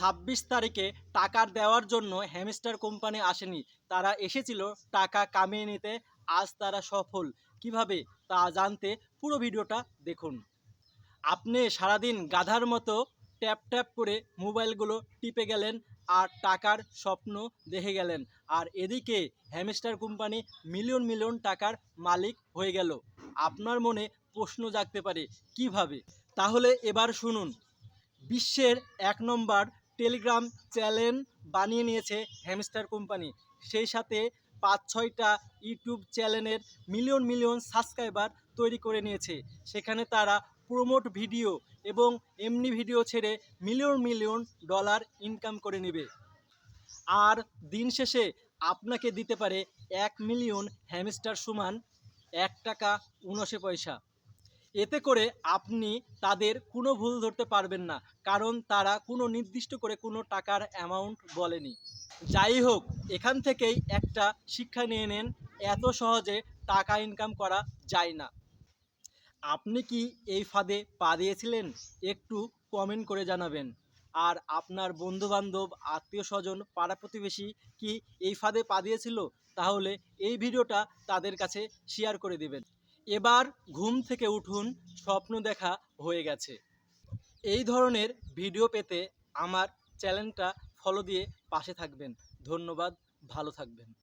ছাব্বিশ তারিখে টাকার দেওয়ার জন্য হ্যামস্টার কোম্পানি আসেনি। তারা এসেছিল টাকা কামিয়ে নিতে। আজ তারা সফল। কীভাবে? তা জানতে পুরো ভিডিওটা দেখুন। আপনি সারাদিন গাধার মতো ট্যাপ ট্যাপ করে মোবাইলগুলো টিপে গেলেন আর টাকার স্বপ্ন দেখে গেলেন। আর এদিকে হ্যামস্টার কোম্পানি মিলিয়ন মিলিয়ন টাকার মালিক হয়ে গেল। আপনার মনে প্রশ্ন জাগতে পারে, কীভাবে? তাহলে এবার শুনুন। বিশ্বের এক নম্বর টেলিগ্রাম চ্যানেল বানিয়ে নিয়েছে হ্যামস্টার কোম্পানি। সেই সাথে পাঁচ, ছয়টা ইউটিউব চ্যানেলের মিলিয়ন মিলিয়ন সাবস্ক্রাইবার তৈরি করে নিয়েছে। সেখানে তারা প্রোমোট ভিডিও এবং এমনি ভিডিও ছেড়ে মিলিয়ন মিলিয়ন ডলার ইনকাম করে নেবে। আর দিন শেষে আপনাকে দিতে পারে এক মিলিয়ন হ্যামস্টার সমান এক টাকা উনআশি পয়সা। এতে করে আপনি তাদের কোনো ভুল ধরতে পারবেন না, কারণ তারা কোনো নির্দিষ্ট করে কোনো টাকার অ্যামাউন্ট বলেনি। যাই হোক, এখান থেকেই একটা শিক্ষা নিয়ে নেন, এত সহজে টাকা ইনকাম করা যায় না। আপনি কি এই ফাঁদে পা দিয়েছিলেন? একটু কমেন্ট করে জানাবেন। আর আপনার বন্ধুবান্ধব আত্মীয় স্বজন পাড়া প্রতিবেশী কি এই ফাঁদে পা দিয়েছিল? তাহলে এই ভিডিওটা তাদের কাছে শেয়ার করে দিবেন। এবার ঘুম থেকে উঠুন, স্বপ্ন দেখা হয়ে গেছে। এই ধরনের ভিডিও পেতে আমার চ্যানেলটা ফলো দিয়ে পাশে থাকবেন। ধন্যবাদ, ভালো থাকবেন।